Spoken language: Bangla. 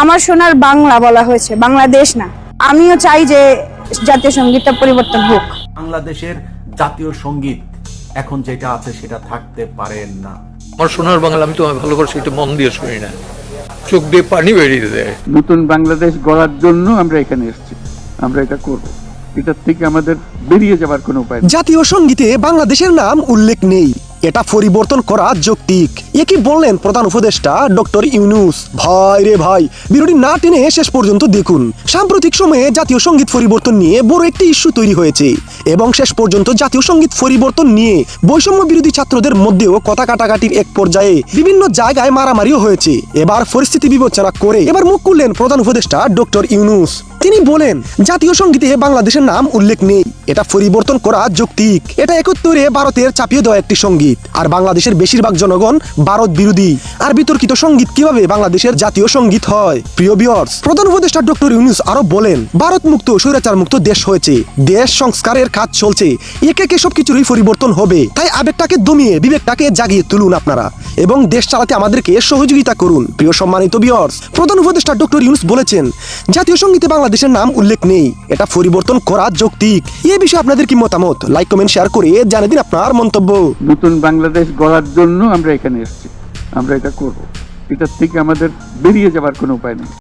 আমার শোনার বাংলা বলা হয়েছে বাংলাদেশ না। আমিও চাই যে জাতীয় সঙ্গীতটা পরিবর্তন হোক। বাংলাদেশের জাতীয় সংগীত এখন যেটা আছে সেটা থাকতে পারেন না। আমার সোনার বাংলা আমি তোমায় ভালো করে সেটা মন দিয়ে শুনি না। চোখ দিয়ে পানি বেরিয়ে দেয় নতুন বাংলাদেশ গড়ার জন্য আমরা এখানে এসেছি। আমরা এটা করব। এটার থেকে আমাদের বেরিয়ে যাবার কোনো উপায় নেই। জাতীয় সঙ্গীতে বাংলাদেশের নাম উল্লেখ নেই। এটা পরিবর্তন করা যৌক্তিক। এ কি বললেন প্রধান উপদেষ্টা ডক্টর ইউনুস? ভাই রে ভাই বিরোধী না টেনে শেষ পর্যন্ত দেখুন। সাম্প্রতিক সময়ে জাতীয় সংগীত পরিবর্তন নিয়ে বড় একটি ইস্যু তৈরি হয়েছে। এবং শেষ পর্যন্ত জাতীয় সংগীত পরিবর্তন নিয়ে বৈষম্য বিরোধী ছাত্রদের মধ্যেও কথা কাটাকাটির এক পর্যায়ে বিভিন্ন জায়গায় মারামারিও হয়েছে। এবার পরিস্থিতি বিবেচনা করে এবার মুখ খুললেন প্রধান উপদেষ্টা ডক্টর ইউনুস। তিনি বলেন, জাতীয় সঙ্গীতে বাংলাদেশের নাম উল্লেখ নেই। এটা পরিবর্তন করা যৌক্তিক। এটা একত্তরে ভারতের চাপিয়ে দেওয়া একটি সংগীত। আর বাংলাদেশের বেশিরভাগ জনগণ ভারত বিরোধী। আর বিতর্কিত সংগীত কীভাবে বাংলাদেশের জাতীয় সংগীত হয়? প্রিয় বিয়ার্স প্রধান উপদেষ্টা ডক্টর ইউনুস আরও বলেন, ভারত মুক্ত স্বৈরাচার মুক্ত দেশ হয়েছে। দেশ সংস্কারের কাজ চলছে। একে একে সবকিছুরই পরিবর্তন হবে। তাই আবেগটাকে দমিয়ে, বিবেকটাকে জাগিয়ে তুলুন আপনারা। এবং দেশ চালাতে আমাদেরকে সহযোগিতা করুন। প্রিয় সম্মানিত বিয়ার্স প্রধান উপদেষ্টা ডক্টর ইউনুস বলেছেন, জাতীয় সঙ্গীতে বাংলাদেশের নাম উল্লেখ নেই। এটা পরিবর্তন করা যৌক্তিক। এ বিষয়ে আপনাদের কি মতামত? লাইক কমেন্ট শেয়ার করে জানিয়ে দিন আপনার মন্তব্য। নতুন বাংলাদেশ গড়ার জন্য আমরা এখানে এসেছি। আমরা এটা করব। এটা থেকে আমাদের বেরিয়ে যাবার কোনো উপায় নেই।